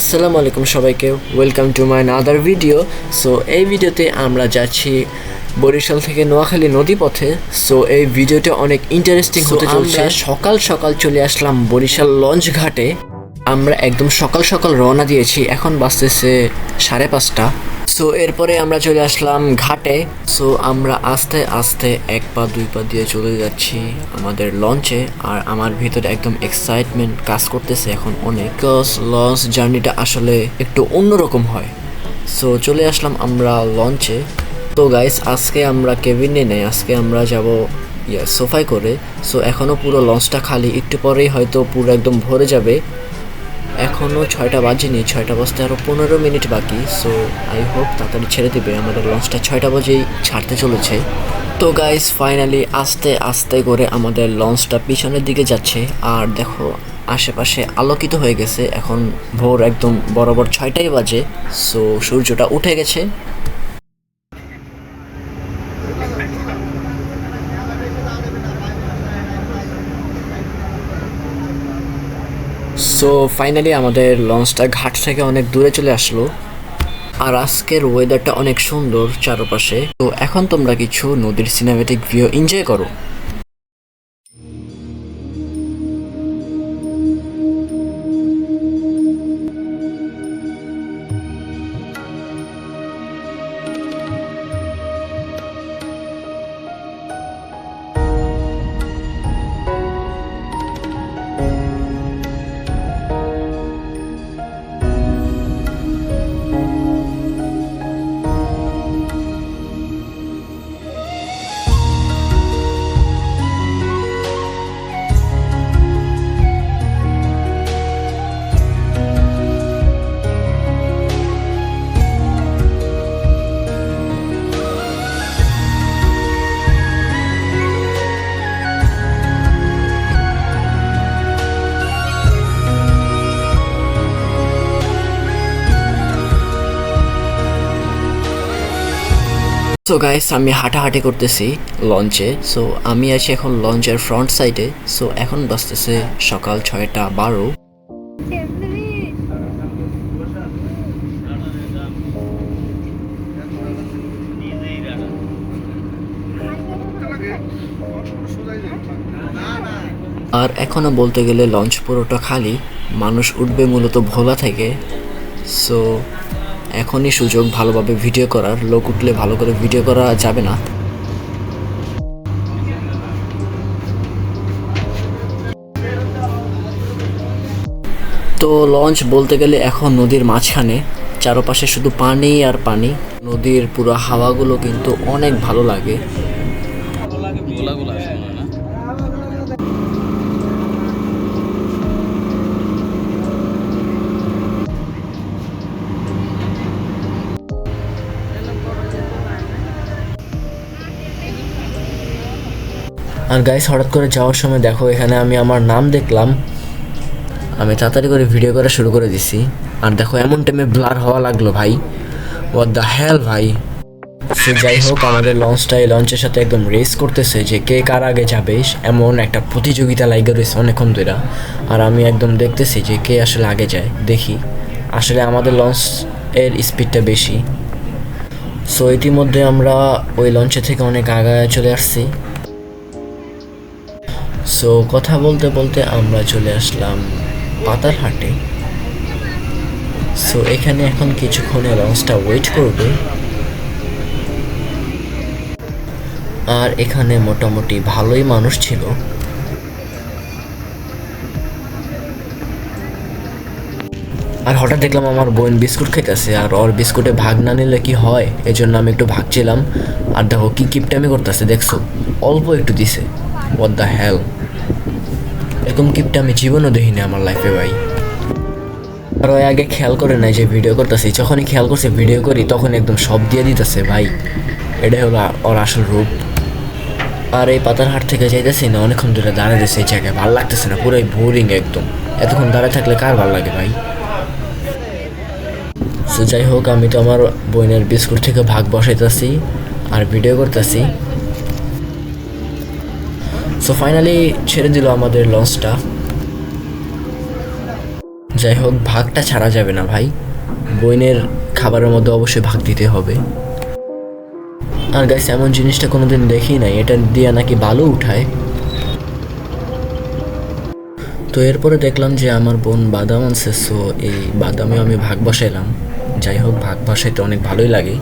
আসসালামু আলাইকুম সবাইকে welcome to my another video so এই ভিডিওতে আমরা যাচ্ছি বরিশাল থেকে নোয়াখালী নদী পথে সো এই ভিডিওটা অনেক ইন্টারেস্টিং হতে চলছে। সকাল সকাল চলে আসলাম বরিশাল লঞ্চ ঘাটে। আমরা একদম সকাল সকাল রওনা দিয়েছি। এখন বাসতেছে সাড়ে পাঁচটা। সো এরপরে আমরা চলে আসলাম ঘাটে। সো আমরা আস্তে আস্তে এক পা, দুই পা দিয়ে চলে যাচ্ছি আমাদের লঞ্চে আর আমার ভিতরে একদম এক্সাইটমেন্ট কাজ করতেছে এখন অনেক। লঞ্চ জার্নিটা আসলে একটু অন্যরকম হয়। সো চলে আসলাম আমরা লঞ্চে তো গাইস আজকে আমরা কেবিনে নেই। আজকে আমরা যাব ইয়া সোফায় করে। সো এখনও পুরো লঞ্চটা খালি। একটু পরেই হয়তো পুরো একদম ভরে যাবে। এখনও ছয়টা বাজেনি, ছয়টা বাজতে আরও পনেরো মিনিট বাকি সো আই হোপ তাড়াতাড়ি ছেড়ে দেবে। আমাদের লঞ্চটা ছয়টা বাজেই ছাড়তে চলেছে। তো গাইস ফাইনালি আস্তে আস্তে করে আমাদের লঞ্চটা পিছনের দিকে যাচ্ছে। আর দেখো, আশেপাশে আলোকিত হয়ে গেছে। এখন ভোর একদম বরাবর ছয়টাই বাজে সো সূর্যটা উঠে গেছে। সো ফাইনালি আমাদের লঞ্চটা ঘাট থেকে অনেক দূরে চলে আসলো। আর আজকের ওয়েদারটা অনেক সুন্দর চারপাশে। তো এখন তোমরা কিছু নদীর সিনেমেটিক ভিউ এনজয় করো। সো গাইস আমি হাঁটাহাঁটি করতেছি লঞ্চে সো আমি আছি এখন লঞ্চের ফ্রন্ট সাইডে সো এখন বাজতেছে সকাল ছয়টা বারো। আর এখনও বলতে গেলে লঞ্চ পুরোটা খালি। মানুষ উঠবে মূলত ভোলা থেকে। সো এখনই সুযোগ ভালোভাবে ভিডিও করার, লোক উঠলে ভালো করে ভিডিও করা যাবে না। তো লঞ্চ বলতে গেলে এখন নদীর মাঝখানে, চারপাশে শুধু পানি আর পানি। নদীর পুরো হাওয়াগুলো কিন্তু অনেক ভালো লাগে। আর গাইস হঠাৎ করে যাওয়ার সময় দেখো, এখানে আমি আমার নাম দেখলাম। আমি তাড়াতাড়ি করে ভিডিও করা শুরু করে দিছি। আর দেখো, এমন টাইমে ব্লার হওয়া লাগল ভাই। ওয়াট দ্য হেল ভাই? সে যাই হোক, আমাদের লঞ্চটা এই লঞ্চের সাথে একদম রেস করতেছে যে কে কার আগে যাবে। এমন একটা প্রতিযোগিতা লাইগে রয়েছে অনেকক্ষণ ধরে। আর আমি একদম দেখতেছি যে কে আসলে আগে যায়। দেখি। আসলে আমাদের লঞ্চ এর স্পিডটা বেশি। সো ইতিমধ্যে আমরা ওই লঞ্চে থেকে অনেক আগায় চলে আসছি। সো কথা বলতে বলতে আমরা চলে আসলাম পাতার হাটে সো এখানে এখন কিছুক্ষণে লঞ্চটা ওয়েট করবে। আর এখানে মোটামুটি ভালোই মানুষ ছিল। আর হঠাৎ দেখলাম আমার বোন বিস্কুট খাইতেছে, আর ওর বিস্কুটে ভাগ না নিলে কি হয়? এই জন্য আমি একটু ভাগছিলাম। আর দেখো, কি কিপটামি করতেছে, দেখছ? অল্প একটু দিছে। ওয়াট দ্য হেল এরকম কিপটা আমি জীবনও দেখিনি আমার লাইফে ভাই। আর ওই আগে খেয়াল করে নাই যে ভিডিও করতেছি। যখনই খেয়াল করছে ভিডিও করি তখন একদম সব দিয়ে দিতেছে ভাই। এটাই হলো ওর আসল রূপ। আর এই পাতার হাট থেকে যাইতেছি না, অনেকক্ষণ ধরে দাঁড়িয়ে রয়েছে এই জায়গায়। ভালো লাগতেছে না, পুরোই বোরিং একদম। এতক্ষণ দাঁড়ায় থাকলে কার ভালো লাগে ভাই? যাই হোক, আমি তো আমার বোনের বিস্কুট থেকে ভাগ বসাইতেছি, আর ভিডিও করতেছি। সো ফাইনালি ছেড়ে দিল আমাদের লঞ্চটা যাই হোক, ভাগটা ছাড়া যাবে না ভাই। বইনের খাবারের মধ্যে অবশ্যই ভাগ দিতে হবে। আর গাইস এমন জিনিসটা কোনোদিন দেখি নাই। এটা দিয়ে নাকি বালু উঠায়। তো এরপরে দেখলাম যে আমার বোন বাদাম আনছে সো এই বাদামে আমি ভাগ বসাইলাম। যাই হোক, ভাগ বসাইতে অনেক ভালোই লাগে।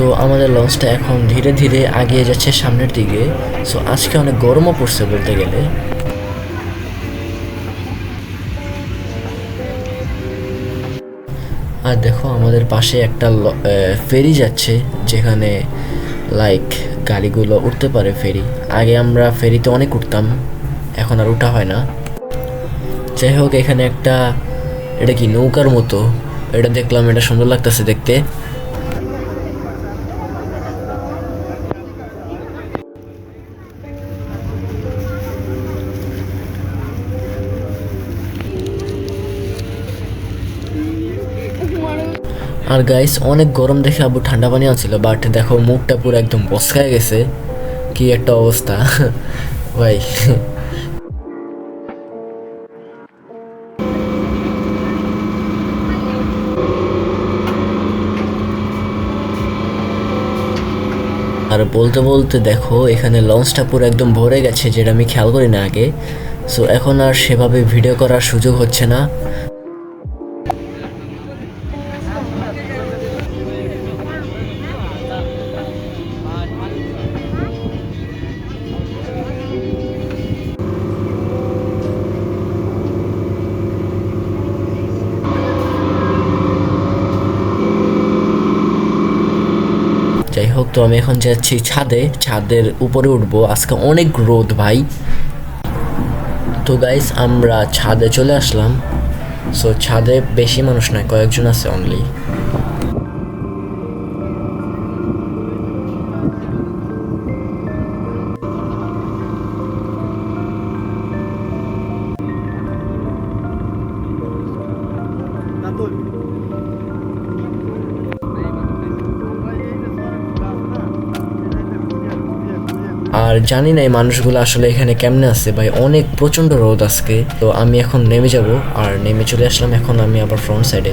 তো আমাদের লঞ্চটা এখন ধীরে ধীরে আগিয়ে যাচ্ছে সামনের দিকে। সো আজকে অনেক গরমও পড়ছে বলতে গেলে। আর দেখো, আমাদের পাশে একটা ফেরি যাচ্ছে, যেখানে লাইক গাড়িগুলো উঠতে পারে ফেরি। আগে আমরা ফেরিতে অনেক উঠতাম, এখন আর উঠা হয় না। যাই হোক, এখানে একটা, এটা কি নৌকার মতো? এটা দেখলাম, এটা সুন্দর লাগতেছে দেখতে। আর গাইস অনেক গরম দেখে আবু ঠান্ডা পানি আনছিল বাট দেখো মুখটা পুরো একদম বসকায় গেছে। কি একটা অবস্থা। ভাই। আর বলতে বলতে দেখো, এখানে লঞ্চটা পুরো একদম ভরে গেছে, যেটা আমি খেয়াল করি না আগে। সো এখন আর সেভাবে ভিডিও করার সুযোগ হচ্ছে না। হোক তো আমি এখন যাচ্ছি ছাদে। ছাদের উপরে উঠবো। আজকে অনেক রোদ ভাই। তো গাইস আমরা ছাদে চলে আসলাম। সো ছাদে বেশি মানুষ নয় কয়েকজন আছে অনলি আর জানি না এই মানুষগুলো আসলে এখানে কেমনে আছে। ভাই, অনেক প্রচণ্ড রোদ আজকে। তো আমি এখন নেমে যাব আর নেমে চলে আসলাম এখন আমি আবার ফ্রন্ট সাইডে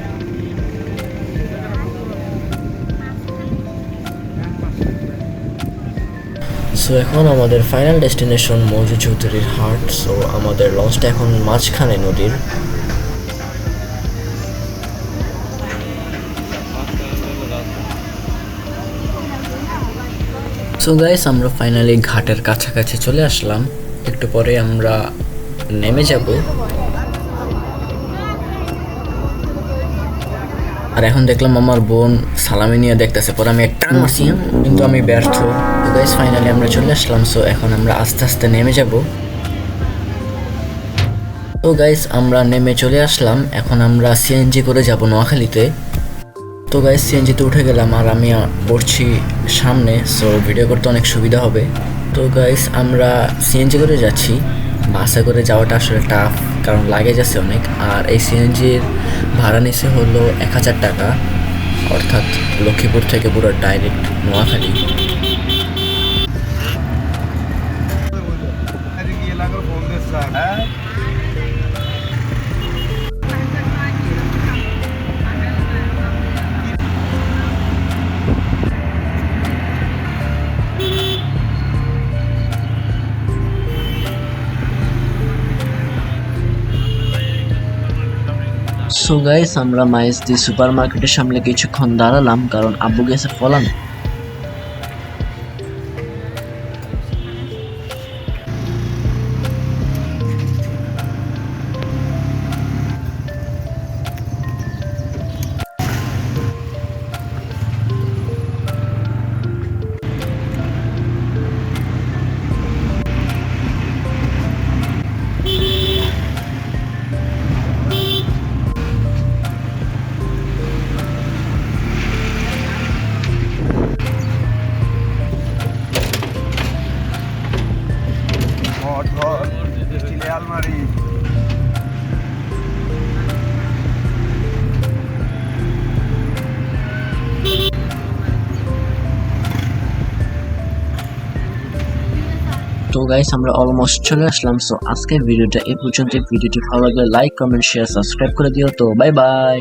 সো এখন আমাদের ফাইনাল ডেস্টিনেশন মৌজু চৌধুরীর হাট। সো আমাদের লঞ্চটা এখন মাঝখানে নদীর। সো গাইস আমরা ফাইনালি ঘাটের কাছাকাছি চলে আসলাম। একটু পরে আমরা নেমে যাব। আর এখন দেখলাম আমার বোন সালামি নিয়ে দেখতেছে, পরে আমি একটা মারছি, কিন্তু আমি ব্যর্থ। তো গাইস ফাইনালি আমরা চলে আসলাম। সো এখন আমরা আস্তে আস্তে নেমে যাব। তো গাইস আমরা নেমে চলে আসলাম। এখন আমরা সিএনজি করে যাব নোয়াখালীতে। তো গাইস সিএনজিতে উঠে গেলাম আর আমি পড়ছি সামনে সো ভিডিও করতে অনেক সুবিধা হবে। তো গাইজ আমরা সিএনজি করে যাচ্ছি। বাসে করে যাওয়াটা আসলে টাফ কারণ লাগেজ আছে অনেক। আর এই সিএনজির ভাড়া নিচে হলো এক হাজার টাকা। অর্থাৎ লক্ষ্মীপুর থেকে পুরো ডাইরেক্ট নোয়াখালী। সো গাইস আমরা মাইজদি সুপার মার্কেটের সামনে কিছুক্ষণ দাঁড়ালাম কারণ আব্বু গেছে তো গাইস আমরা অলমোস্ট চলে আসলাম। সো আজকের ভিডিওটা এ পর্যন্ত ভিডিওটি ভালো লাগলে লাইক কমেন্ট শেয়ার সাবস্ক্রাইব করে দিও। তো বাই বাই